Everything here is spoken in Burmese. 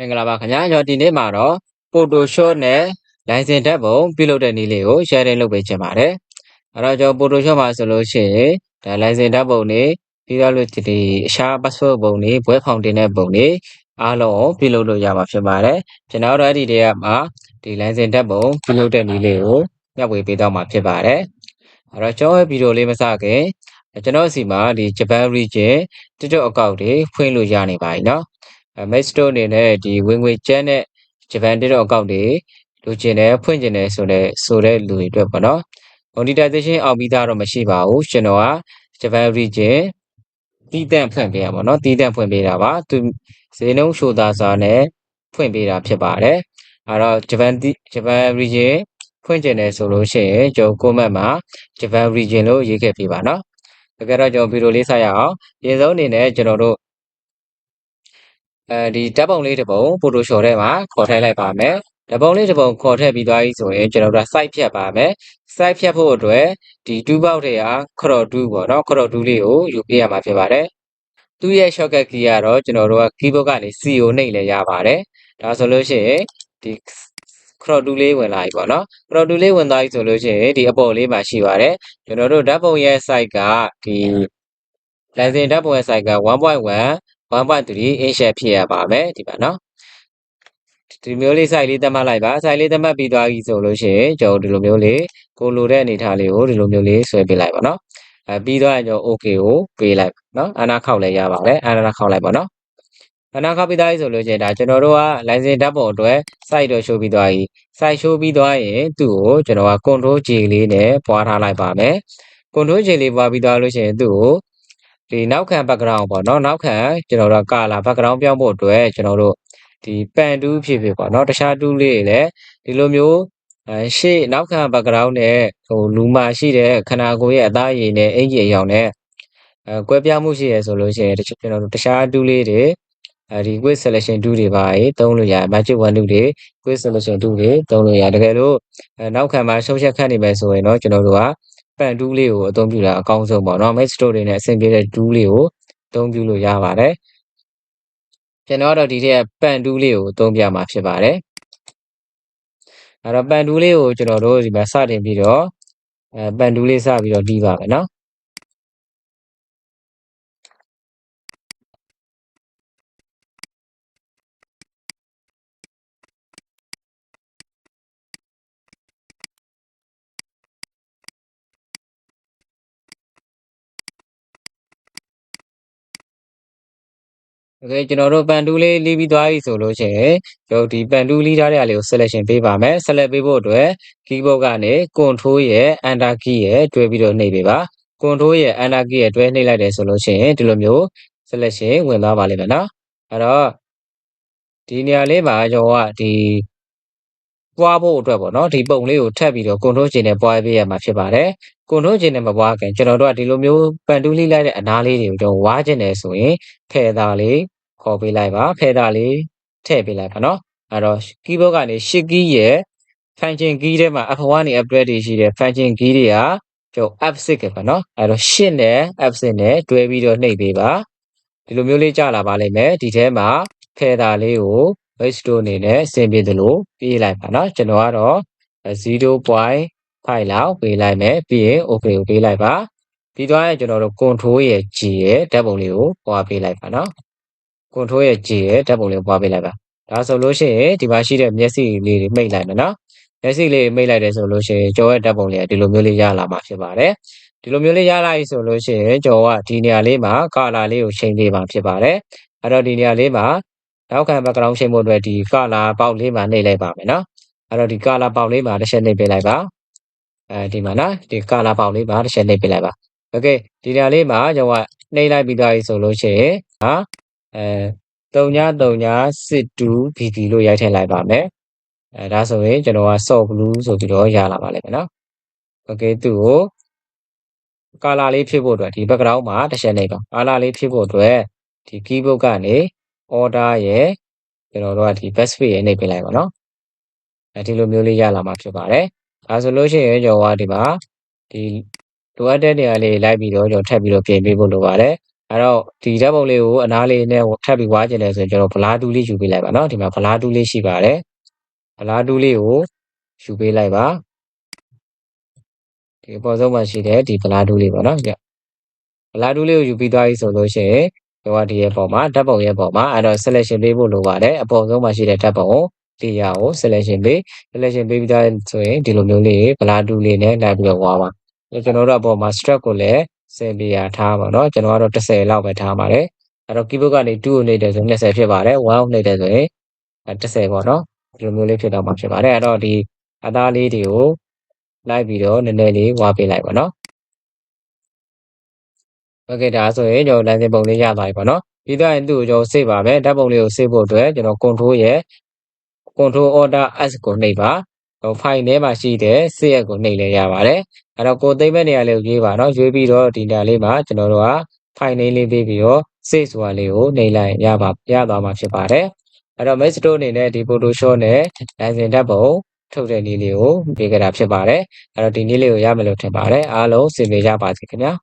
င်္ဂလာပါခင်ဗျာကျွန်တော်ဒီနေ့မှာတော့ Photoshop နဲ့ license ဓာတ်ပုံပြုလုပ်တဲ့နည်းလေးကို sharing လုပ်ပေးချင်ပါတယ်အဲ့တော့ကျွန်တော် Photoshop မှာဆိုလို့ရှိရင်ဒါ license ဓာတ်ပုံတွေပြီးတော့လို့ဒီအခြား passport ပုံတွေဘွဲဖောင်တင်တဲ့ပုံတွေအားလုံးကိုပြုလုပ်လို့ရမှာဖြစ်ပါတယ်ကျွန်တော်တို့အဲ့ဒီတည်းကမှာဒီ license ဓာတ်ပုံပြုလုပ်တဲ့နည်းလေးကိုမျှဝေပေးတော့မှာဖြစ်ပါတယ်အဲ့တော့ကျွန်တော်ရဲ့ဗီဒီယိုလေးမစခင်ကျွန်တော်စီမှာဒီ Japan region TikTok account တွေဖွင့်လို့ရနေပါပြီเนาะ အဲ Mac Store အနေနဲ့ဒီဝင်ငွေကျန်းတဲ့ Japan TikTok account တွေလိုချင်တယ်ဖွင့်ချင်တယ်ဆိုတဲ့ဆိုတဲ့လူတွေအတွက်ပေါ့နော် monetization အောင်ပြီးသားတော့မရှိပါဘူးကျွန်တော်က Japan region တီးတန့်ဖွင့်ပေးရပါတော့တီးတန့်ဖွင့်ပေးတာပါသူဈေးနှုန်းရှိုသာစွာနဲ့ဖွင့်ပေးတာဖြစ်ပါတယ်အဲတော့ Japan Japan region ဖွင့်ကျင်တယ်ဆိုလို့ရှိရင်ကျွန်တော် comment မှာ Japan region လို့ရေးခဲ့ပေးပါနော်တကယ်တော့ကျွန်တော်ဗီဒီယိုလေးဆက်ရအောင်အရင်ဆုံးအနေနဲ့ကျွန်တော်တို့ အဲဒီဓာတ်ပုံလေးတစ်ပုံ Photoshop ထဲမှာခေါ်ထည့်လိုက်ပါမယ်ဓာတ်ပုံလေးတစ်ပုံခေါ်ထည့်ပြီးသွားပြီဆိုရင်ကျွန်တော်တို့ site ဖြတ်ပါမယ် site ဖြတ်ဖို့အတွက်ဒီ two box တွေက crop 2ပေါ့နော် crop 2လေးကိုယူပေးရမှာဖြစ်ပါတယ်သူ့ရဲ့ shortcut key ကတော့ကျွန်တော်တို့က keyboard ကနေ CO နှိပ်လဲရပါတယ်ဒါဆိုလို့ရှိရင်ဒီ crop 2လေးဝင်လာပြီပေါ့နော် crop 2လေးဝင်သွားပြီဆိုလို့ရှိရင်ဒီအပေါ်လေးမှာရှိပါတယ်ကျွန်တော်တို့ဓာတ်ပုံရဲ့ site ကဒီ license ဓာတ်ပုံရဲ့ site က1.1 1.3 inch ဖြစ်ရပါမယ်ဒီပါနော်ဒီမျိုးလေး site လေးသတ်မှတ်လိုက်ပါ site လေးသတ်မှတ်ပြီးသွားပြီဆိုလို့ရှိရင်ကျွန်တော်ဒီလိုမျိုးလေးကိုလိုတဲ့အနေထားလေးကိုဒီလိုမျိုးလေးဆွဲပေးလိုက်ပါနော်အဲပြီးတော့ကျွန်တော် okay ကိုပေးလိုက်နော်အနာခောက်လည်းရပါတယ်အနာခောက်လိုက်ပါနော်အနာခောက်ပြီးသားပြီဆိုလို့ရှိရင်ဒါကျွန်တော်တို့က license ဓာတ်ပုံအတွက် site တော့ show ပြီးသွားပြီ site show ပြီးသွားရင်သူ့ကိုကျွန်တော်က control J လေးနဲ့ပွားထားလိုက်ပါမယ် control J လေးပွားပြီးသွားလို့ရှိရင်သူ့ကို ဒီနောက်ခံ background ပေါ့နော်နောက်ခံကျွန်တော်တို့က color background ပြောင်းဖို့အတွက်ကျွန်တော်တို့ဒီပန်တူးဖြစ်ဖြစ်ပေါ့နော်တခြားတူးလေးတွေလည်းဒီလိုမျိုးအဲရှေ့နောက်ခံ background နဲ့ဟိုလူမာရှိတဲ့ခန္ဓာကိုယ်ရဲ့အသားရည်နဲ့အင်ကြီးအယောင်နဲ့အဲကွဲပြားမှုရှိရဆိုလို့ရှိရင်ကျွန်တော်တို့တခြားတူးလေးတွေအဲဒီ quick selection 2တွေပါရေးသုံးလို့ရ magic one 2တွေ quick selection 2တွေသုံးလို့ရတကယ်လို့အဲနောက်ခံမှာရှုပ်ချက်ခတ်နေမယ်ဆိုရင်တော့ကျွန်တော်တို့က ပန်တူးလေးကိုအသုံးပြုတာအကောင်းဆုံးပေါ့နော် Mac Store တွေနဲ့အဆင်ပြေတဲ့တူးလေးကိုအသုံးပြုလို့ရပါတယ်ကျွန်တော်ကတော့ဒီထက်ပန်တူးလေးကိုအသုံးပြမှာဖြစ်ပါတယ်အဲ့တော့ပန်တူးလေးကိုကျွန်တော်တို့ဒီမှာစတင်ပြီးတော့အဲပန်တူးလေးစပြီးတော့တီးပါမယ်နော် โอเคကျွန်တော်တို့ပန်တူးလေးလီးပြီးသွားပြီဆိုလို့ရှိရင်ကျွန်တော်ဒီပန်တူးလီးထားတဲ့အားလေးကို selection ပေးပါမယ် select ပေးဖို့အတွက် keyboard ကနေ control ရဲ့ enter key ရဲ့တွဲပြီးတော့နှိပ်ပေးပါ control ရဲ့ enter key ရဲ့တွဲနှိပ်လိုက်တယ်ဆိုလို့ရှိရင်ဒီလိုမျိုး selection ဝင်သွားပါလိမ့်မယ်နော်အဲ့တော့ဒီနေရာလေးမှာကျွန်တော်ကဒီပွားဖို့အတွက်ပေါ့နော်ဒီပုံလေးကိုထပ်ပြီးတော့ control ချိန်နဲ့ပွားပေးရမှာဖြစ်ပါတယ် control ချိန်နဲ့မပွားခင်ကျွန်တော်တို့ကဒီလိုမျိုးပန်တူးလိလိုက်တဲ့အနားလေးတွေကိုကျွန်တော်ဝါးကျင်တယ်ဆိုရင်ဖယ်သားလေး ခေါ်ပေးလိုက်ပါခဲတာလေးထည့်ပေးလိုက်ပါနော်အဲ့တော့ keyboard ကနေ shift key ရဲ့ function key ထဲမှာ F1 နဲ့ F2 တွေရှိတယ် function key တွေကကျော် F6 ပဲပေါ့နော်အဲ့တော့ shift နဲ့ F6 နဲ့တွဲပြီးတော့နှိပ်ပေးပါဒီလိုမျိုးလေးကြာလာပါလိမ့်မယ်ဒီထဲမှာခဲတာလေးကို Westro အနေနဲ့ဆင်ပြေသလိုပြေးလိုက်ပါနော်ကျွန်တော်ကတော့0.5လောက်ပေးလိုက်မယ်ပြီးရင် okay ကိုပေးလိုက်ပါပြီးတော့ကျွန်တော်တို့ control ရဲ့ G ရဲ့ဓာတ်ပုံလေးကိုပွားပေးလိုက်ပါနော် control ရဲ့ G ရဲ့ဓာတ်ပုံလေးကိုပွားပေးလိုက်ပါဒါဆိုလို့ရှိရင်ဒီမှာရှိတဲ့မျက်စိလေးတွေမိတ်လိုက်မယ်เนาะမျက်စိလေးမိတ်လိုက်တယ်ဆိုလို့ရှိရင်ကြောရဲ့ဓာတ်ပုံလေးကဒီလိုမျိုးလေးရလာမှာဖြစ်ပါတယ်ဒီလိုမျိုးလေးရလာပြီဆိုလို့ရှိရင်ကြောကဒီနေရာလေးမှာ color လေးကိုချိန်ပေးပါဖြစ်ပါတယ်အဲ့တော့ဒီနေရာလေးမှာနောက်ခံ background ချိန်ဖို့အတွက်ဒီ color ပေါက်လေးမှာနှိပ်လိုက်ပါမယ်နော်အဲ့တော့ဒီ color ပေါက်လေးမှာတစ်ချက်နှိပ်ပေးလိုက်ပါအဲဒီမှာနော်ဒီ color ပေါက်လေးမှာတစ်ချက်နှိပ်ပေးလိုက်ပါโอเคဒီနေရာလေးမှာကျွန်တော်ကနှိပ်လိုက်ပြီးသားပြီဆိုလို့ရှိရင်ဟာ အဲ393962 BB လို့ရိုက်ထည့်လိုက်ပါမယ်အဲဒါဆိုရင်ကျွန်တော်က sort blue ဆိုပြီးတော့ရလာပါလိမ့်မယ်နော် okay သူ့ကို color လေးဖြည့်ဖို့အတွက်ဒီ background မှာတစ်ချက်နေပါ color လေးဖြည့်ဖို့အတွက်ဒီ keyboard ကနေ order ရဲ့ကျွန်တော်တို့ကဒီ best fit ရဲ့နေပေးလိုက်ပါနော်အဲဒီလိုမျိုးလေးရလာမှာဖြစ်ပါတယ်ဒါဆိုလို့ရှိရင်ကျွန်တော်ကဒီမှာဒီလိုအပ်တဲ့နေရာလေးလိုက်ပြီးတော့ကျွန်တော်ထပ်ပြီးတော့ပြင်ပေးဖို့လိုပါတယ် အဲ့တော့ဒီဓာတ်ပုံလေးကိုအနားလေးနဲ့ထပ်ပြီးဝါကျင်တယ်ဆိုရင်ကျွန်တော်ဗလာတူးလေးယူပေးလိုက်ပါနော်ဒီမှာဗလာတူးလေးရှိပါတယ်ဗလာတူးလေးကိုယူပေးလိုက်ပါဒီအပေါ်ဆုံးမှာရှိတဲ့ဒီဗလာတူးလေးပေါ့နော်ကြဗလာတူးလေးကိုယူပြီးသွားပြီဆိုလို့ရှိရင်ကျွန်တော်ဒီရဲ့ပုံမှာဓာတ်ပုံရဲ့ပုံမှာအဲ့တော့ selection ပေးဖို့လိုပါတယ်အပေါ်ဆုံးမှာရှိတဲ့ဓာတ်ပုံကိုတရားကို selection ပေး selection ပေးပြီးသားဆိုရင်ဒီလိုမျိုးလေးဗလာတူးလေးနဲ့လိုက်ပြီးတော့ဝါပါကျွန်တော်တို့အပေါ်မှာ strap ကိုလည်း 10နေရာထားပါတော့ကျွန်တော်ကတော့10လောက်ပဲထားပါတယ်အဲ့တော့ keyboard ကနေ2ကိုနှိပ်တယ်ဆို20ဖြစ်ပါတယ်1ကိုနှိပ်တယ်ဆိုရင်10ပေါ့နော်ဒီလိုမျိုးလေးဖြစ်တော့မှာဖြစ်ပါတယ်အဲ့တော့ဒီအသားလေးတွေကိုလိုက်ပြီးတော့နည်းနည်းလေးဝါပေးလိုက်ပါနော်โอเคဒါဆိုရင်ကျွန်တော်လမ်းစဉ်ပုံလေးရသွားပြီပေါ့နော်ပြီးတော့ရင်သူ့ကိုကျွန်တော် save ပါမယ်ဓာတ်ပုံလေးကို save ဖို့အတွက်ကျွန်တော် control ရဲ့ control order s ကိုနှိပ်ပါ ဟို file ထဲမှာရှိတဲ့ save ကိုနှိပ်လဲရပါတယ်အဲ့တော့ကိုသိမ့်မဲ့နေရာလေးကိုရွေးပါနော်ရွေးပြီးတော့ဒီနေရာလေးမှာကျွန်တော်တို့က file name လေးပေးပြီးတော့ save ဆိုတာလေးကိုနှိပ်လိုက်ရပါရသွားမှာဖြစ်ပါတယ်အဲ့တော့ Mac Store အနေနဲ့ဒီ Photoshop နဲ့ license ဓာတ်ပုံထုတ်တဲ့နည်းလေးကိုပေးကြတာဖြစ်ပါတယ်အဲ့တော့ဒီနည်းလေးကိုရမယ်လို့ထင်ပါတယ်အားလုံးစင်ပြေကြပါစေခင်ဗျာ